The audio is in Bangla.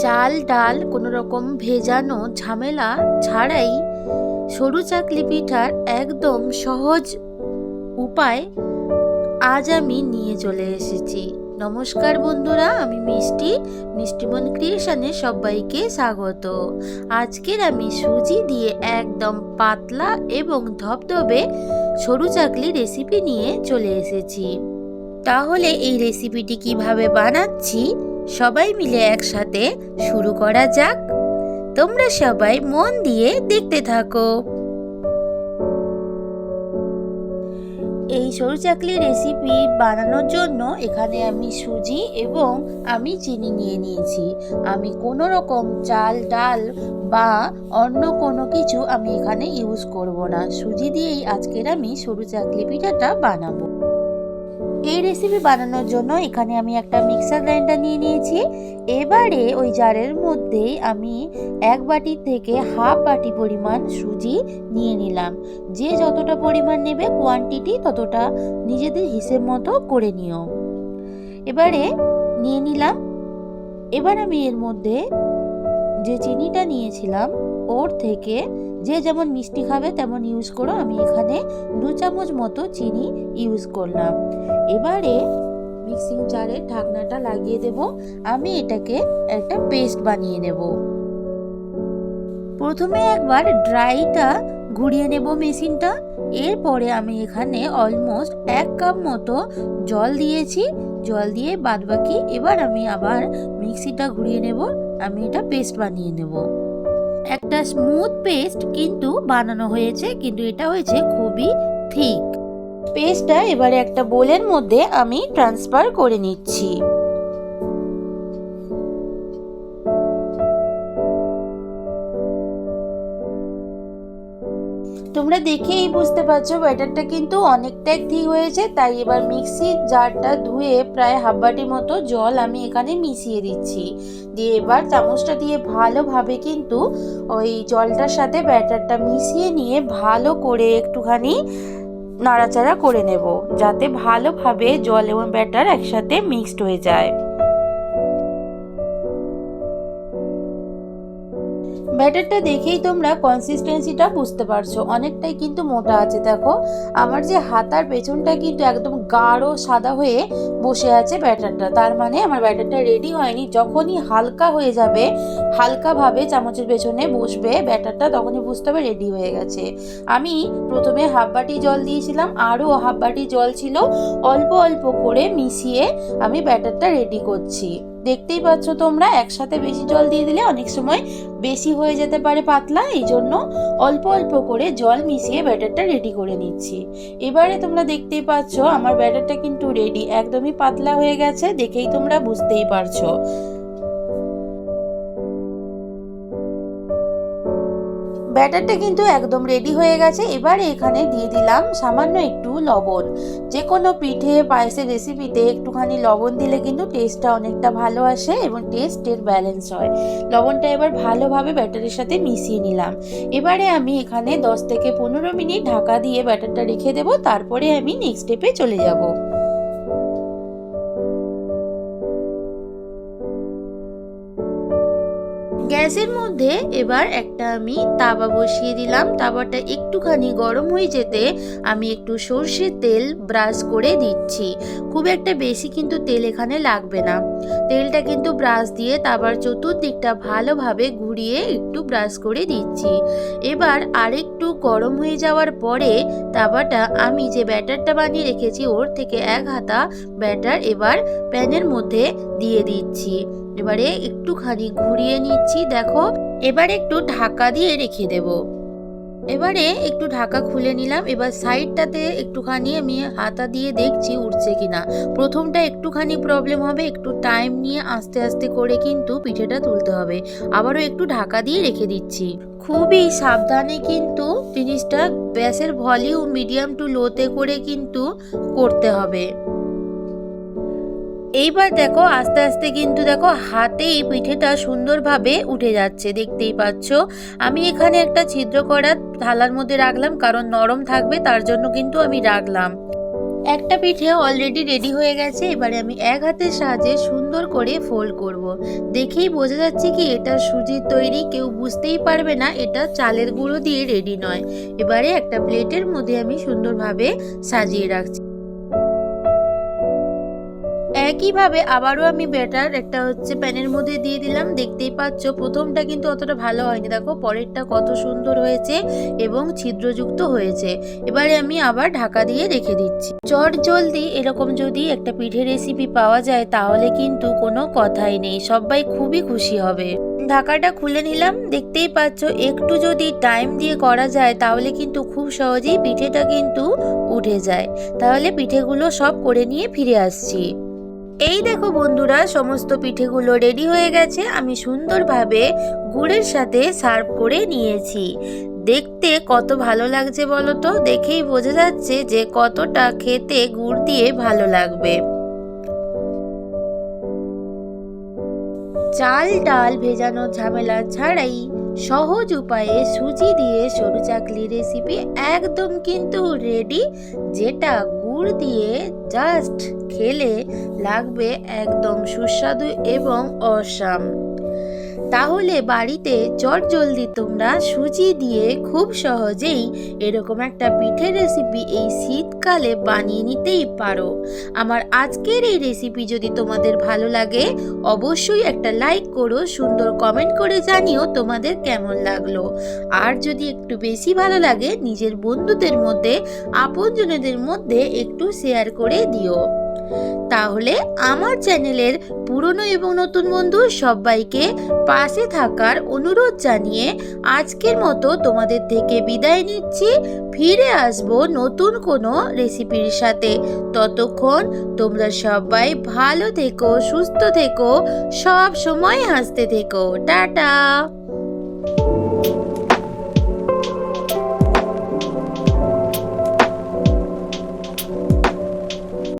চাল, ডাল কোনো রকম ভেজানো ঝামেলা ছাড়াই সরু চাকলি পিঠার একদম সহজ উপায় আজ আমি নিয়ে চলে এসেছি। নমস্কার বন্ধুরা, আমি মিষ্টি, মিষ্টিমন ক্রিয়েশনে সবাইকে স্বাগত। আজকের আমি সুজি দিয়ে একদম পাতলা এবং ধবধবে সরু চাকলি রেসিপি নিয়ে চলে এসেছি। তাহলে এই রেসিপিটি কীভাবে বানাচ্ছি, সবাই মিলে একসাথে শুরু করা যাক। তোমরা সবাই মন দিয়ে দেখতে থাকো। এই সরু চাকলি রেসিপি বানানোর জন্য এখানে আমি সুজি এবং আমি চিনি নিয়ে নিয়েছি। আমি কোনো রকম চাল, ডাল বা অন্য কোনো কিছু আমি এখানে ইউজ করব না। সুজি দিয়েই আজকের আমি সরু চাকলি পিঠাটা বানাবো। এই রেসিপি বানানোর জন্য এখানে আমি একটা মিক্সার গ্রাইন্ডার নিয়ে নিয়েছি। এবারে ওই জারের মধ্যে আমি এক বাটি থেকে হাফ বাটি পরিমাণ সুজি নিয়ে নিলাম। যে যতটা পরিমাণ নেবে কোয়ান্টিটি ততটা নিজেদের হিসেব মতো করে নিও। এবারে নিয়ে নিলাম। এবার আমি এর মধ্যে যে চিনিটা নিয়েছিলাম, ওর থেকে যে যেমন মিষ্টি খাবে তেমন ইউজ করো। আমি এখানে দু চামচ মতো চিনি ইউজ করলাম। এবারে জারের ঢাকনাটা লাগিয়ে দেব। আমি এটাকে একটা পেস্ট বানিয়ে নেব। প্রথমে একবার ড্রাইটা ঘুরিয়ে নেব মেশিনটা। এরপরে আমি এখানে অলমোস্ট এক কাপ মতো জল দিয়েছি। জল দিয়ে বাদবাকি এবার আমি আবার মিক্সিটা ঘুরিয়ে নেব। আমি এটা পেস্ট বানিয়ে নেব। একটা স্মুথ পেস্ট কিন্তু বানানো হয়েছে, কিন্তু এটা হয়েছে খুবই থিক পেস্টটা এবারে একটা বোলের মধ্যে আমি ট্রান্সফার করে নিচ্ছি। তোমরা দেখেই বুঝতে পারছ, ব্যাটারটা কিন্তু অনেকটাই ঠিক হয়েছে, তাই এবার মিক্সির জারটা ধুয়ে প্রায় হাফ বাটির মতো জল আমি এখানে মিশিয়ে দিচ্ছি। দিয়ে এবার চামচটা দিয়ে ভালোভাবে কিন্তু ওই জলটার সাথে ব্যাটারটা মিশিয়ে নিয়ে ভালো করে একটুখানি নাড়াচাড়া করে নেব যাতে ভালোভাবে জল এবং ব্যাটার একসাথে মিক্সড হয়ে যায়। ব্যাটারটা দেখেই তোমরা কনসিস্টেন্সিটা বুঝতে পারছ। অনেকটাই কিন্তু মোটা আছে, দেখো। আমার যে হাতার পেছনটা কিন্তু একদম গাঢ় সাদা হয়ে বসে আছে ব্যাটারটা। তার মানে আমার ব্যাটারটা রেডি হয়নি। যখনই হালকা হয়ে যাবে, হালকাভাবে চামচের পেছনে বসবে ব্যাটারটা, তখনই বুঝতে হবে রেডি হয়ে গেছে। আমি প্রথমে হাফ বাটি জল দিয়েছিলাম। আরও হাফ বাটি জল ছিল। অল্প অল্প করে মিশিয়ে আমি ব্যাটারটা রেডি করছি। দেখতেই পাচ্ছ তোমরা, একসাথে বেশি জল দিয়ে দিলে অনেক সময় বেশি হয়ে যেতে পারে পাতলা, এই জন্য অল্প অল্প করে জল মিশিয়ে ব্যাটারটা রেডি করে নিচ্ছি। এবারে তোমরা দেখতেই পাচ্ছ, আমার ব্যাটারটা কিন্তু রেডি একদমই পাতলা হয়ে গেছে, দেখেই তোমরা বুঝতেই পারছ। ব্যাটারটা কিন্তু একদম রেডি হয়ে গেছে। এবারে এখানে দিয়ে দিলাম সামান্য একটু লবণ। যে কোনো পিঠে, পায়েসের রেসিপিতে একটুখানি লবণ দিলে কিন্তু টেস্টটা অনেকটা ভালো আসে এবং টেস্টের ব্যালেন্স হয়। লবণটা এবার ভালোভাবে ব্যাটারের সাথে মিশিয়ে নিলাম। এবারে আমি এখানে 10 থেকে পনেরো মিনিট ঢাকা দিয়ে ব্যাটারটা রেখে দেবো। তারপরে আমি নেক্সট স্টেপে চলে যাব। গ্যাসের মধ্যে এবার একটা আমি তাওয়া বসিয়ে দিলাম। তাওয়াটা একটুখানি গরম হয়ে যেতে আমি একটু সর্ষের তেল ব্রাশ করে দিচ্ছি। খুব একটা বেশি কিন্তু তেল এখানে লাগবে না। তেলটা কিন্তু ব্রাশ দিয়ে তাওয়ার চতুর্দিকটা ভালোভাবে ঘুরিয়ে একটু ব্রাশ করে দিচ্ছি। এবার আরেকটু গরম হয়ে যাওয়ার পরে তাওয়াটা আমি যে ব্যাটারটা বানিয়ে রেখেছি, ওর থেকে এক হাতা ব্যাটার এবার প্যানের মধ্যে দিয়ে দিচ্ছি। এবারে একটুখানি ঘুরিয়ে নিচ্ছি, দেখো। এবার একটু ঢাকা দিয়ে রেখে দেব। এবারে একটু ঢাকা খুলে নিলাম। এবার সাইডটাতে একটুখানি আমি হাতা দিয়ে দেখছি উঠছে কিনা। প্রথমটা একটুখানি প্রবলেম হবে, একটু টাইম নিয়ে আস্তে আস্তে করে কিন্তু পিঠেটা তুলতে হবে। আবারও একটু ঢাকা দিয়ে রেখে দিচ্ছি। খুবই সাবধানে কিন্তু জিনিসটা গ্যাসের ভলিউম মিডিয়াম টু লোতে করে কিন্তু করতে হবে। এইবার দেখো, আস্তে আস্তে কিন্তু দেখো, হাতেই পিঠেটা সুন্দরভাবে উঠে যাচ্ছে, দেখতেই পাচ্ছ। আমি এখানে একটা ছিদ্র করা থালার মধ্যে রাখলাম, কারণ নরম থাকবে, তার জন্য কিন্তু আমি রাখলাম। একটা পিঠে অলরেডি রেডি হয়ে গেছে, এবারে আমি এক হাতের সাহায্যে সুন্দর করে ফোল্ড করব। দেখেই বোঝা যাচ্ছে কি, এটা সুজির তৈরি, কেউ বুঝতেই পারবে না, এটা চালের গুঁড়ো দিয়ে রেডি নয়। এবারে একটা প্লেটের মধ্যে আমি সুন্দরভাবে সাজিয়ে রাখছি। একইভাবে আবারও আমি ব্যাটার একটা হচ্ছে প্যানের মধ্যে দিয়ে দিলাম। দেখতেই পাচ্ছ, প্রথমটা কিন্তু অতটা ভালো হয়নি। দেখো, পরেরটা কত সুন্দর হয়েছে এবং ছিদ্রযুক্ত হয়েছে। এবারে আমি আবার ঢাকা দিয়ে রেখে দিচ্ছি। চট জলদি এরকম যদি একটা পিঠে রেসিপি পাওয়া যায়, তাহলে কিন্তু কোনো কথাই নেই। সবাই খুবই খুশি হবে। ঢাকাটা খুলে নিলাম। দেখতেই পাচ্ছ, একটু যদি টাইম দিয়ে করা যায়, তাহলে কিন্তু খুব সহজেই পিঠেটা কিন্তু উঠে যায়। তাহলে পিঠেগুলো সব করে নিয়ে ফিরে আসছি। এই দেখো বন্ধুরা, সমস্ত পিঠেগুলো রেডি হয়ে গেছে। আমি সুন্দরভাবে গুড়ের সাথে সার্ভ করে নিয়েছি। দেখতে কত ভালো লাগছে বলো তো? দেখেই বোঝা যাচ্ছে যে কতটা খেতে গুড় দিয়ে ভালো লাগবে। চাল ডাল ভেজানো ঝামেলা ছাড়াই সহজ উপায়ে সুজি দিয়ে সরু চাকলি রেসিপি একদম কিন্তু রেডি যেটা গুড় দিয়ে জাস্ট খেলে লাগবে একদম সুস্বাদু এবং অসাম। তাহলে বাড়িতে জলদি তোমরা সুজি দিয়ে খুব সহজেই এরকম একটা পিঠে রেসিপি এই শীতকালে বানিয়ে নিতেই পারো। আমার আজকের এই রেসিপি যদি তোমাদের ভালো লাগে, অবশ্যই একটা লাইক করো, সুন্দর কমেন্ট করে জানিও তোমাদের কেমন লাগল। আর যদি একটু বেশি ভালো লাগে, নিজের বন্ধুদের মধ্যে, আপনজনেদের মধ্যে একটু শেয়ার করে দিও। তাহলে আমার চ্যানেলের পুরনো এবং নতুন বন্ধু সবাইকে পাশে থাকার অনুরোধ জানিয়ে আজকের মতো তোমাদের থেকে বিদায় নিচ্ছি। ফিরে আসব নতুন কোনো রেসিপির সাথে। ততক্ষণ তোমরা সবাই ভালো থেকো, সুস্থ থেকো, সব সময় হাসতে থেকো। টাটা!